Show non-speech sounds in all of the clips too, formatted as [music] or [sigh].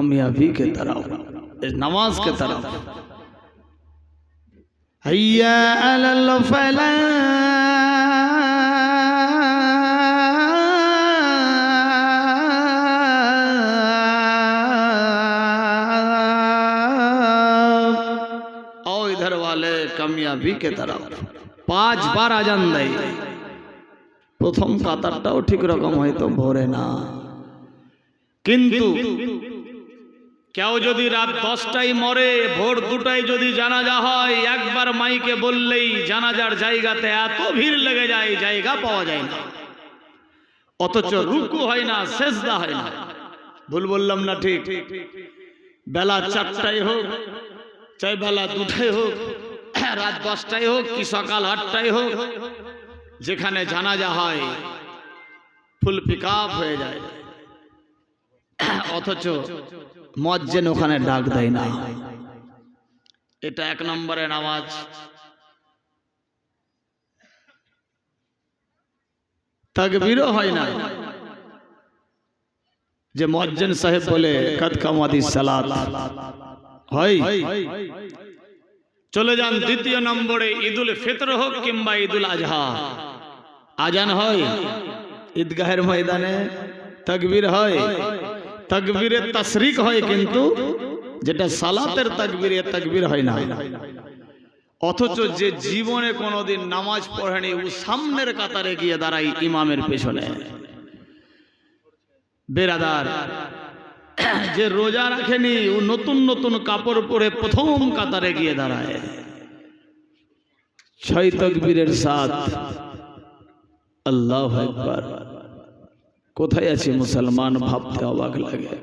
कामयाबी के तरफ इस नमाज के तरफ हैया अलल फलाह। आओ इधर वाले कामयाबी के तरफ পাঁচ বার আজান দেয় প্রথম কাতারটাও ঠিক রকম হয়তো ভরে না কিন্তু কেউ যদি রাত দশটায় মরে, ভোর দুটায় যদি জানাজা হয়, একবার মাইকে বললেই জানাজার জায়গাতে এত ভিড় লেগে যায়, জায়গা পাওয়া যায় না। অথচ রুকু হয় না, সেজদা হয় না। ভুল বললাম না ঠিক? বেলা চারটায় হোক, চাই বেলা দুটায় হোক, রাত দশটায় হোক কি সকাল আটটায় হোক, যেখানে জানাজা হয়, ফুল পিক হয়ে যায়। [coughs] অথচ মজ্জেন ওখানে ডাক দেয় না। এটা এক নম্বরের নামাজ। তাকবীরও হয় না। যে মজ্জেন সাহেব বলে কদ কামাদি সালাত। হয়। চলে যান দ্বিতীয় নম্বরে ঈদুল ফিতর হোক কিংবা ঈদুল আজহা। আজান হয়। ঈদগাহের ময়দানে তাকবীর হয়। তাকবীরে তাশরিক হয় কিন্তু যেটা সালাতের তাকবীরে তাকবীর হয় না। অথচ যে জীবনে কোনোদিন নামাজ পড়েনি, ও সামনের কাতারে গিয়ে দাঁড়াই ইমামের পেছনে। বেরাদার, যে রোজা রাখেনি, ও নতুন নতুন কাপড় পরে প্রথম কাতারে গিয়ে দাঁড়ায়। ছয় তকবীরের সাথ, আল্লাহ একবার কোথায় আছে মুসলমান? ভাবতে অবাক লাগে।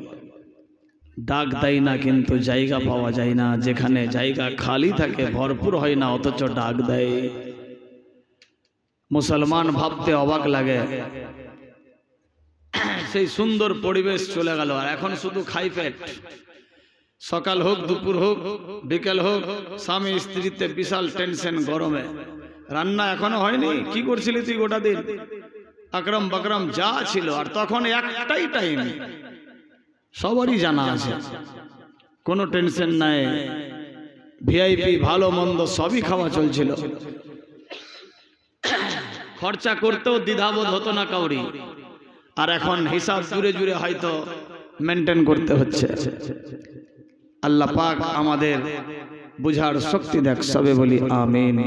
ডাক দেয় না, কিন্তু জায়গা পাওয়া যায় না। যেখানে জায়গা খালি থাকে, ভরপুর হয় না, অথচ ডাক দেয়। মুসলমান ভাবতে অবাক লাগে। সেই সুন্দর পরিবেশ চলে গেল, আর এখন শুধু খাই পেট সকাল হোক, দুপুর হোক, বিকেল হোক, স্বামী স্ত্রীতে বিশাল টেনশন গরমে। রান্না এখনও হয়নি? কি করছিলি তুই গোটা দিন? আকরম বকরম যা ছিল, আর তখন একটাই টাইম সবারই জানা আছে। কোনো টেনশন নাই। ভিআইপি ভালো, মন্দ, সবই খাওয়া চলছিল। খরচা করতেও দ্বিধাবোধ হতো না কাউরি আর এখন হিসাব জুড়ে জুড়ে হয়তো মেনটেন করতে হচ্ছে। আল্লাহ পাক আমাদের বুঝার শক্তি দেখ, সবে বলি আমিন।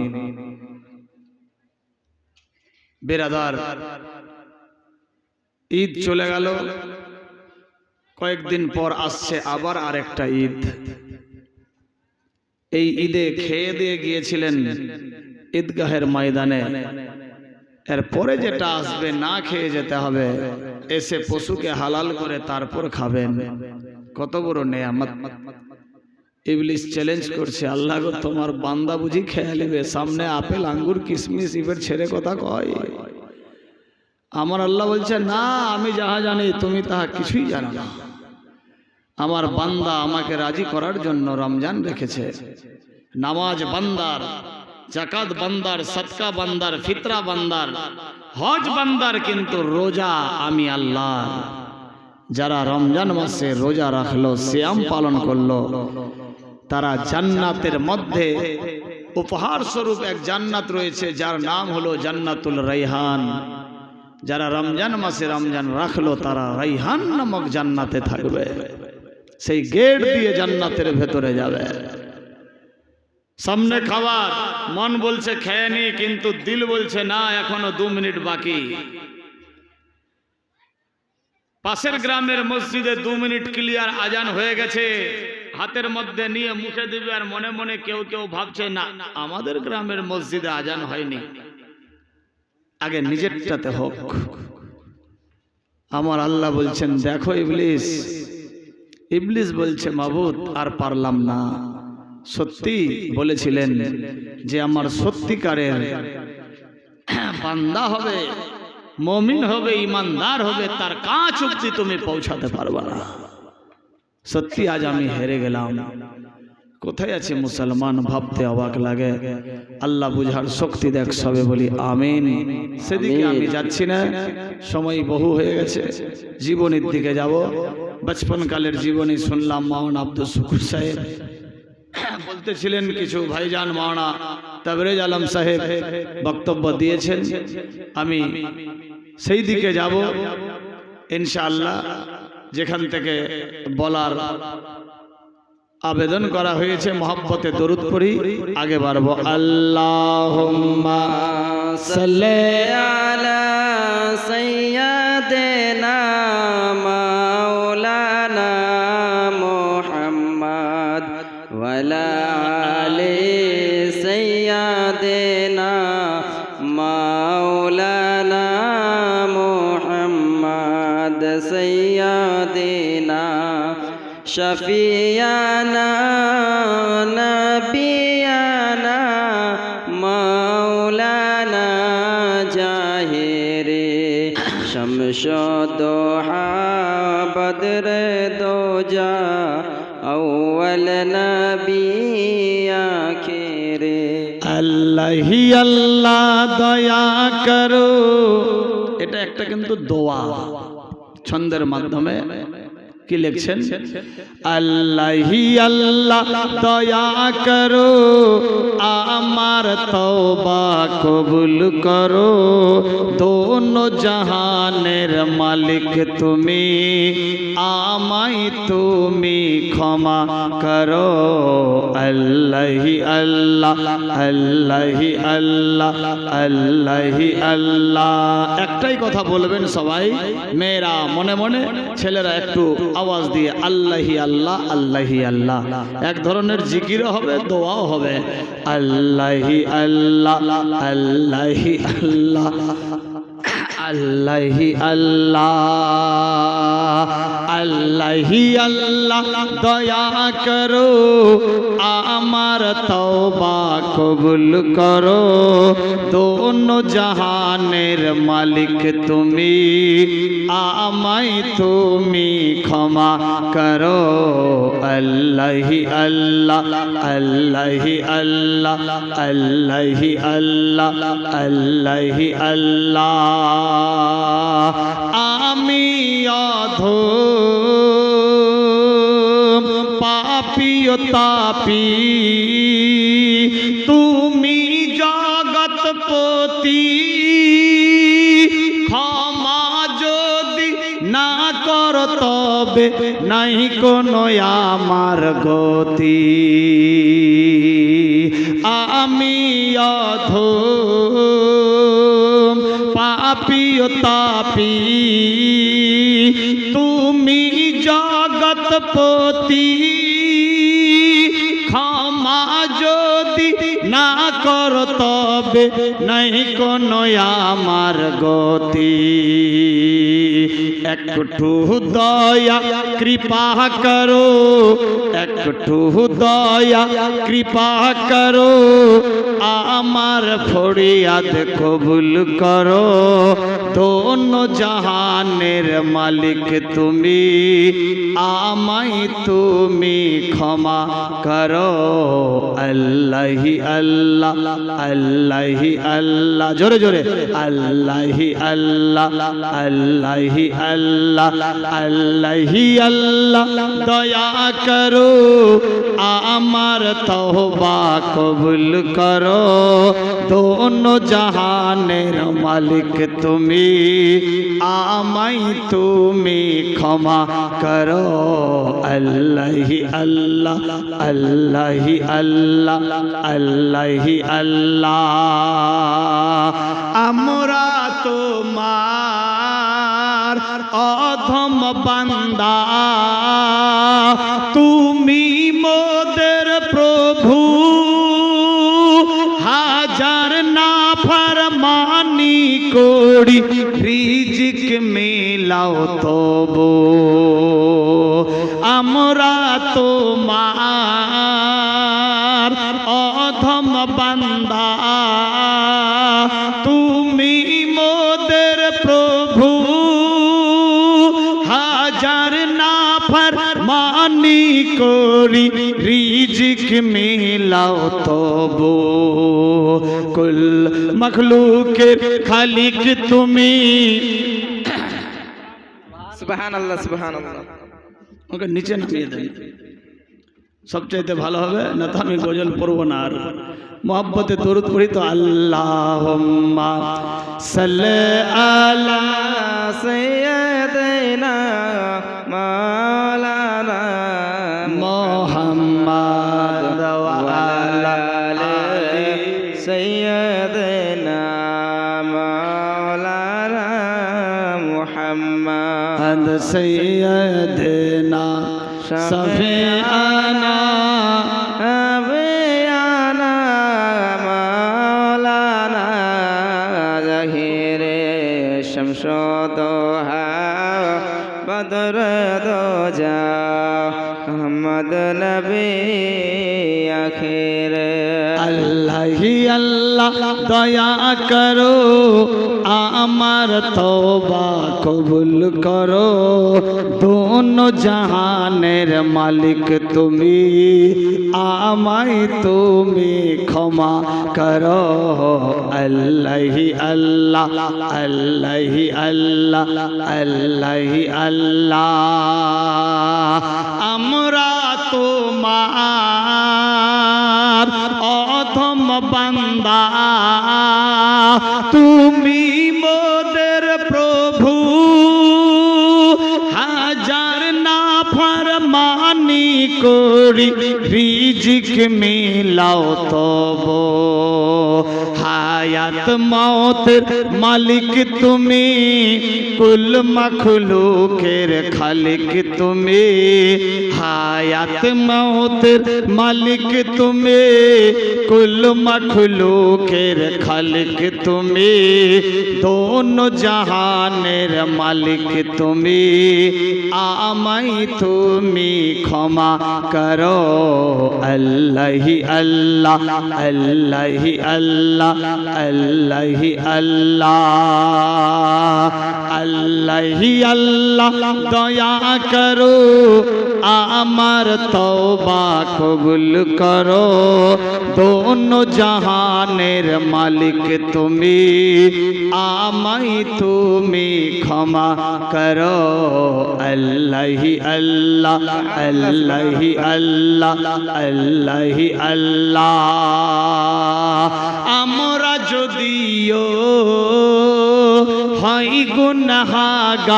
বেরাদার। ঈদ চলে গেল। কয়েকদিন পর আসছে আবার আর একটা ঈদ। এই ঈদে খেয়ে দিয়ে গিয়েছিলেন ঈদগাহের ময়দানে। এরপরে যেটা আসবে না খেয়ে যেতে হবে, এসে পশুকে হালাল করে তারপর খাবেন। কত বড় নেয়ামত। ইবলিস চ্যালেঞ্জ করছে, আল্লাহ গো, তোমার বান্দা বুঝি খেয়ে নেবে, সামনে আপেল, আঙ্গুর, কিশমিশ ইবের ছেড়ে কথা কয়? আমার আল্লাহ বলছে, না, আমি যাহা জানি, তুমি তাহা কিছুই জানো না। আমার বান্দা আমাকে রাজি করার জন্য রমজান রেখেছে। নামাজ বান্দার জাকাত বান্দার সৎকা বান্দার, ফিতরা বান্দার, হজ বান্দার কিন্তু রোজা আমি আল্লাহ। যারা রমজান মাসে রোজা রাখল শ্যাম পালন করল তারা জান্নাতের মধ্যে উপহার স্বরূপ এক জান্নাত রয়েছে, যার নাম হলো জান্নাতুল রাইহান। যারা রমজান মাসে রমজান রাখল, তারা রাইহান নামক জান্নাতে থাকবে। সেই গেট দিয়ে জান্নাতের ভেতরে যাবে। সামনে খাবার, মন বলছে, খেয়ে কিন্তু দিল বলছে, না, এখনও দু মিনিট বাকি। পাশের গ্রামের মসজিদে দু মিনিট ক্লিয়ার আজান হয়ে গেছে। হাতের মধ্যে নিয়ে মুখে দিবে আর মনে মনে কেউ কেউ ভাবছে, না, আমাদের গ্রামের মসজিদে আজান হয়নি। আগে নিজেরটাতে হোক। আমার আল্লাহ বলছেন, দেখো ইবলিস। ইবলিস বলছে, মাবুদ, আর পারলাম না। সত্যি বলেছিলেন যে আমার সত্যিকারের বান্দা হবে, মমিন হবে, ইমানদার হবে, তার কাজ অব্দি তুমি পৌঁছাতে পারবা না। সত্যি আজ আমি হেরে গেলাম। কোথায় আছে মুসলমান? ভাবতে অবাক লাগে। আল্লাহ বুঝার শক্তি দেখ সবে বলি আমিন। সেদিকে আমি যাচ্ছি না। সময় বহু হয়ে গেছে। জীবনের দিকে যাব। বচপনকালের জীবনী শুনলাম মাওলানা আব্দুল শুকুর সাহেব। বলতেছিলেন কিছু ভাইজান মাওলানা তাবরেজ আলম সাহেব বক্তব্য দিয়েছেন। আমি সেই দিকে যাব। ইনশাআল্লাহ যেখান থেকে বলার আবেদন করা হয়েছে মহাব্বতে দরুদ পড়ি আগে বাড়ব। আল্লাহ সাইয়া শফিয়ানা, নবিয়ানা, মৌলানা জাহেরে। শমশদ বদর দো যা অল নবিয়া খেরে আল্লাহ আল্লাহ, দয়া করো। এটা একটা কিন্তু দোয়া। ছন্দের মাধ্যমে কি লিখছেন? আল্লাহি আল্লাহ, দয়া করো, আমার তওবা কবুল করো। দোনো জাহানের মালিক তুমি, আমায় তুমি ক্ষমা করো। আল্লাহি আল্লাহ আল্লাহি আল্লাহ আল্লাহি আল্লাহ। একটাই কথা বলবেন সবাই, মেয়েরা মনে মনে, ছেলেরা একটু আওয়াজ দিয়ে আল্লাহি আল্লাহ আল্লাহি আল্লাহ। এক ধরনের জিকিরও হবে, দোয়াও হবে। আল্লাহি আল্লাহ আল্লাহি আল্লাহ। আল্লাহি আল্লাহ আল্লাহি আল্লাহ, দয়া করো, আমার তওবা কবুল করো। দোনো জাহানের মালিক তুমি, আমায় তুমি ক্ষমা করো। আল্লাহি আল্লাহ আল্লাহি আল্লাহ আল্লাহি আল্লাহ আল্লাহি আল্লাহ। আমি অধো পাপিও তাপি। তুমি জগৎপতি। ক্ষমা যদি না কর তবে নাই কোনো আমার গতি। পাপিও তাপি তুমি জগৎপতি। ক্ষমা যদি না কর তবে নাই কোনো আমার গতি। একটু দয়া কৃপা করো, একটু দয়া কৃপা করো, আমার ফরিয়াদ কবুল করো। দোনো জাহানের মালিক তুমি আমাই তুমি ক্ষমা করো। আল্লাহি আল্লাহ আল্লাহি আল্লাহ, জোরে জোরে আল্লাহি আল্লাহ আল্লাহি, আল্লাহ আল্লাহি, আল্লাহ দয়া করো, আমার তওবা কবুল করো। দোনো জাহানের মালিক তুমি, আমায় তুমি ক্ষমা করো। আল্লাহি আল্লাহ আল্লাহি আল্লাহ আল্লাহি আল্লাহ। আমরা তোমার অধম বান্দা। তুমি মোদের প্রভু। হাজার না ফরমানি করি, রিজিক মেলাও তবু। আমরা তোমার অধম বান্দা। করি রিজিক মিলাও তবু। কুল মখলুকের খালিক তুমি। সুবাহান আল্লাহ সুবাহান আল্লাহ ওকে নিচে নামিয়ে দেন। সবচাইতে ভালো হবে না তো আমি গজল পড়ব না আর। মোহাব্বতে দরুদ পড়ি তো আল্লাহ সাল আলা সৈয়দ سيدنا شفيعنا أبيانا مولانا زهير شمس دوها بدر دوجا محمد نبي أخير الله الله دعا کرو আমার তওবা কবুল করো। দোনো জাহানের মালিক তুমি, আমায় তুমি ক্ষমা করো। আল্লাহি আল্লাহ আল্লাহি আল্লাহ আল্লাহি আল্লাহ। আমরা তোমার অথম বান্দা। তুমি করি রিজিক মিলাও তব। হায়াত মৌতের মালিক তুমি কুল মখলুকের খালিক তুমি হায়াত মৌতের মালিক তুমি কুল মখলুকের খালিক তুমি দোনো জাহানের মালিক তুমি আমায় তুমি ক্ষমা করো আল্লাহি আল্লাহ আল্লাহি আল্লাহ আল্লাহি আল্লাহ। আল্লাহি আল্লাহ, দয়া করো, আমার তওবা কবুল করো। দোনো জাহানের মালিক তুমি, আমায় তুমি ক্ষমা করো। আল্লাহি আল্লাহ আল্লাহি আল্লাহ আল্লাহি আল্লাহ। আমরা যদিও হয় গুনাহাগার।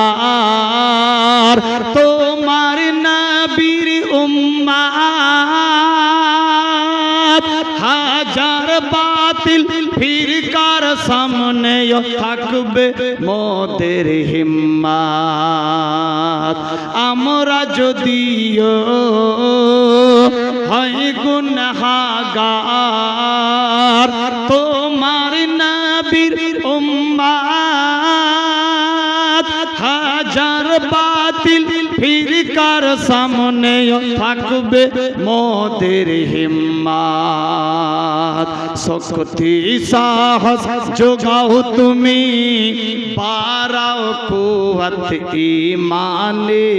তোমার নবীর উম্মাত হাজার বাতিল ফিরকার সামনে থাকবে মোদের হিম্মাত। আমরা যদিও হয় গুনাহাগার ফিরকার সামনে থাকবে মোদের হিম্মাত শক্তি সাহস যোগাও তুমি বারাও কুয়াত ইমানে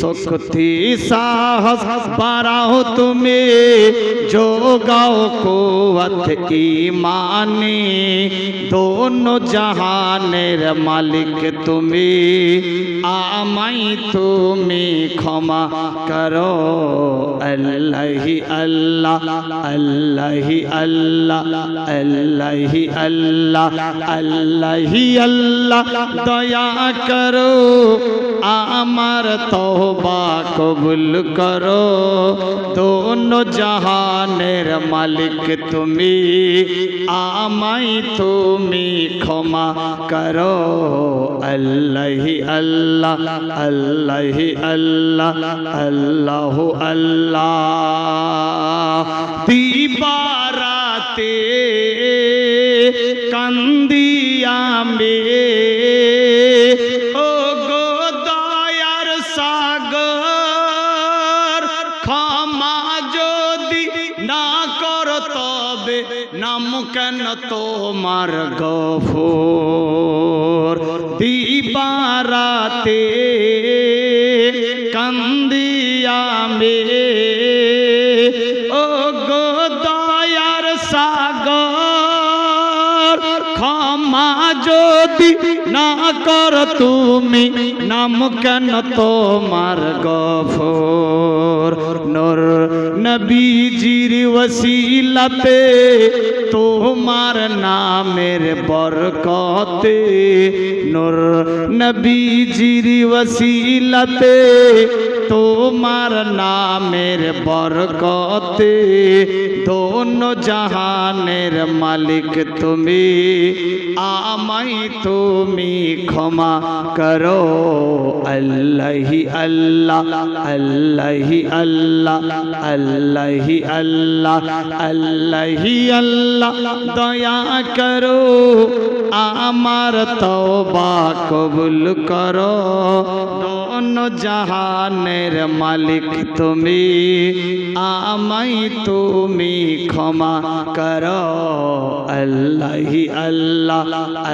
শক্তি সাহস বারাও তুমি যোগাও কুয়াত ইমানে দোনো জাহানের মালিক তুমি? আমাই তুমি ক্ষমা করো। আল্লাহি আল্লাহ আল্লাহি আল্লাহ আল্লাহি আল্লাহ আল্লাহি আল্লাহ, দয়া করো। আমার তওবা কবুল করো। দোনো জাহানের মালিক তুমি আমাই তুমি ক্ষমা করো। আল্লাহি আল্লাহ আল্লাহি আল্লাহ আল্লাহ আল্লাহ। দিবারাতে কান্দিয়ামে ও তোমার গফর। দিবারাতে কান্দিয়ামে ও গো দয়ার সাগর, ক্ষমা যদি না কর তুমি, নাম কেন তোমার গফর? নর নবীজির ওসিলাতে তোমার নামের বরকতে, নূর নবীজির ওসিলাতে তোমার নামের বরকতে, দোনো জাহানের মালিক তুমি আমাই তুমি ক্ষমা করো। আল্লাহি আল্লাহ আল্লাহি আল্লাহ, আল্লাহি আল্লাহ আল্লাহি, আল্লাহ দয়া করো, আমার তওবা কবুল করো। দোনো জাহানের মালিক তুমি আমাই তুমি ক্ষমা করো। আল্লাহি আল্লাহ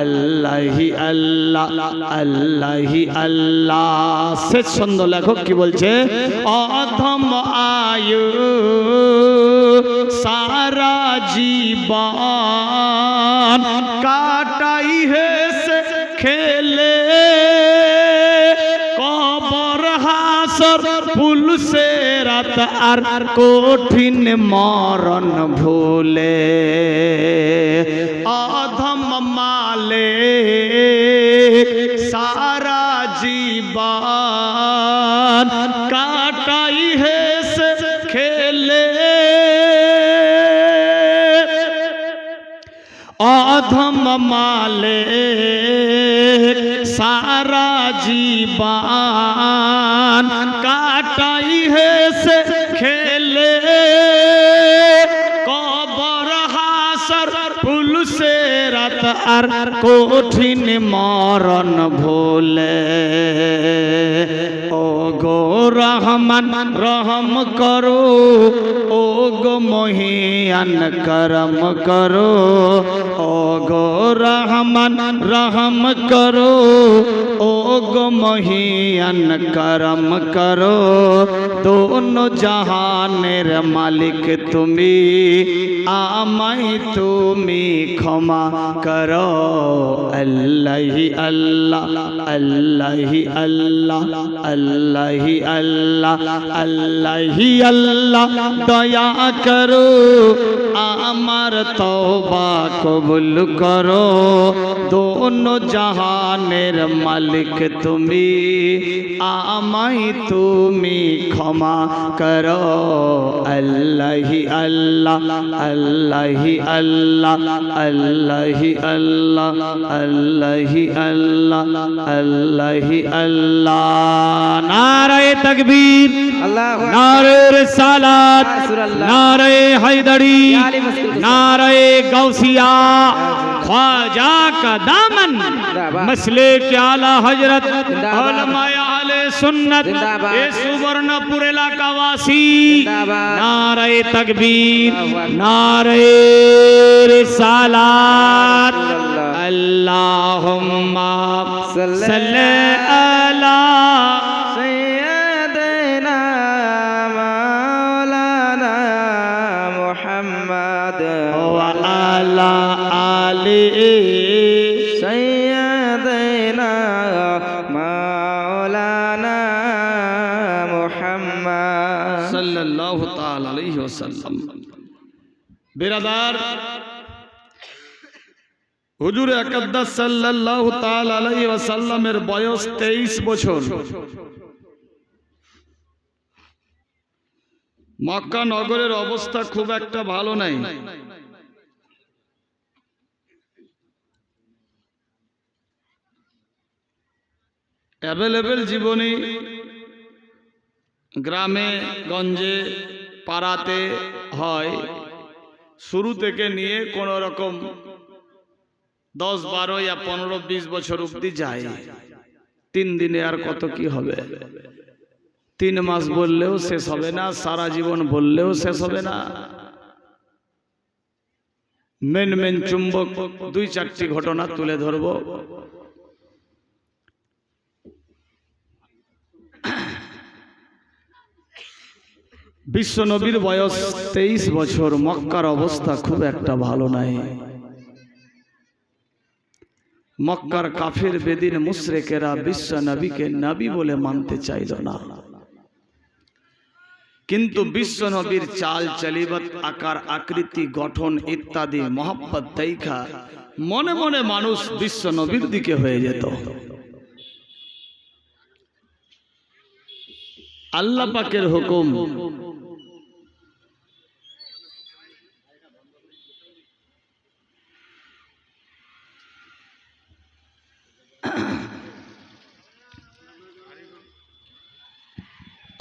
আল্লাহি আল্লাহ আল্লাহি আল্লাহ। শেষ ছন্দ লেখক কি বলছে? অধম আয়ু সারা জীবন কাটাই হেসে খেলে। কবর হাসর, ফুল সে রাত আর কঠিন মরণ ভুলে। অধম মালে সারা জীবন মালে সারা জীবন কাটাই হেসে খেলে। কবর হাসর পুলসে রাত আর কঠিন মরণ ভোলে। রহমান, রহম করো। ও গো মহিয়ান, করম করো। ও গো রহমান, রহম করো। ও গো মহিয়ান, করম করো। দোনো জাহানের মালিক তুমি আমাই তুমি ক্ষমা করো। আল্লাহি আল্লাহ আল্লাহি আল্লাহ আল্লাহি আল্লাহ। আল্লাহি, আল্লাহ দয়া করো, আমার তওবা কবুল করো। দোনো জাহানের মালিক তুমি আমাই তুমি ক্ষমা করো। আল্লাহি আল্লাহ আল্লাহি আল্লাহ আল্লাহি আল্লাহ আল্লাহি আল্লাহ আল্লাহি আল্লাহ। নারায়ে তকবীর আল্লাহ নারে রিসালাত রাসূলুল্লাহ। নারে হায়দারি या अली मस्जिद के नारे गौसिया ख्वाजा का दामन जिंदाबाद। मसले के आला हजरत जिंदाबाद। उलमाए आले सुन्नत जिंदाबाद। ये सुवर्णपुर इलाकावासी जिंदाबाद। नारे तकबीर अल्लाहु अकबर। नारे रिसालात अल्लाह। अल्लाहुम्मा सल्ले सल्ले अला বিরাদার। হুজুর আকদ্দাস সাল্লাল্লাহু তাআলা আলাইহি ওয়াসাল্লামের বয়স 23 বছর। মক্কা নগরের অবস্থা খুব একটা ভালো নাই। অ্যাভেলেবেল জীবনী গ্রামে, গঞ্জে, পাড়াতে হয়। শুরু থেকে নিয়ে কোনো রকম দশ, বারো ইয়া পনেরো, বিশ বছর অবধি যায়। তিন দিনে আর কত কি হবে? তিন মাস বললেও শেষ হবে না, সারা জীবন বললেও শেষ হবে না। মেন মেন চুম্বক, দুই, চারটি ঘটনা তুলে ধরবো। বিশ্ব নবীর বয়স তেইশ বছর, মক্কার অবস্থা খুব একটা ভালো নাই। মক্কার কাফের বেদিন মুশরেকেরা বিশ্ব নবীকে নবী বলে মানতে চাইল না। কিন্তু বিশ্ব নবীর চাল চালিবত, আকার, আকৃতি, গঠন ইত্যাদি মোহাম্মদ দেখা মনে মনে মানুষ বিশ্ব নবীর দিকে হয়ে যেত। আল্লাহ পাকের হুকুম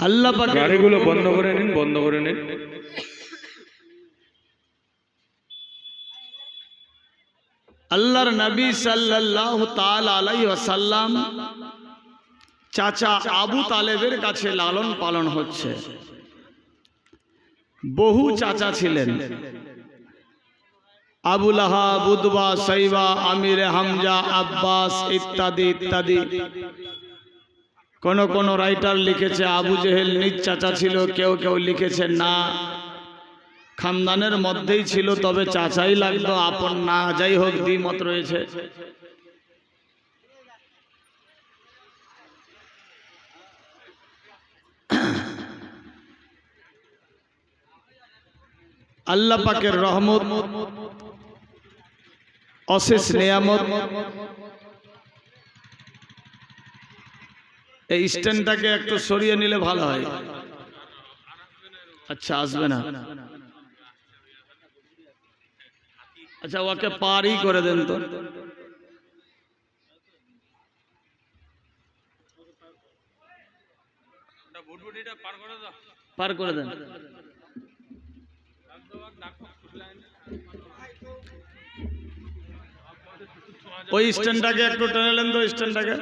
আল্লাহ গাড়িগুলো বন্ধ করে নিন বন্ধ করে নিন। আল্লাহর নবী সাল্লাল্লাহু তাআলা আলাইহি ওয়াসাল্লাম চাচা আবু তালেবের কাছে লালন পালন হচ্ছে। বহু চাচা ছিলেন। আবুল আহাব উদবা সাইবা আমির হামজা আব্বাস ইত্যাদি ইত্যাদি। কোন কোন রাইটার লিখেছে, আবু জেহেল নিজ চাচা ছিল, কেউ কেউ লিখেছে, না। খানদানের মধ্যেই ছিল, তবে চাচাই লাগতো, আপন না। যাই হোক, দ্বিমত রয়েছে। আল্লাহ পাকের রহমত, অশেষ নিয়ামত এই স্ট্যান্ডটাকে একটু সরিয়ে নিলে ভালো হয়। আচ্ছা আসবে না। আচ্ছা ওকে পারই করে দেন তো। পার করে দেন। ওই স্ট্যান্ডটাকে একটু টেনে নেন তো, স্ট্যান্ডটাকে।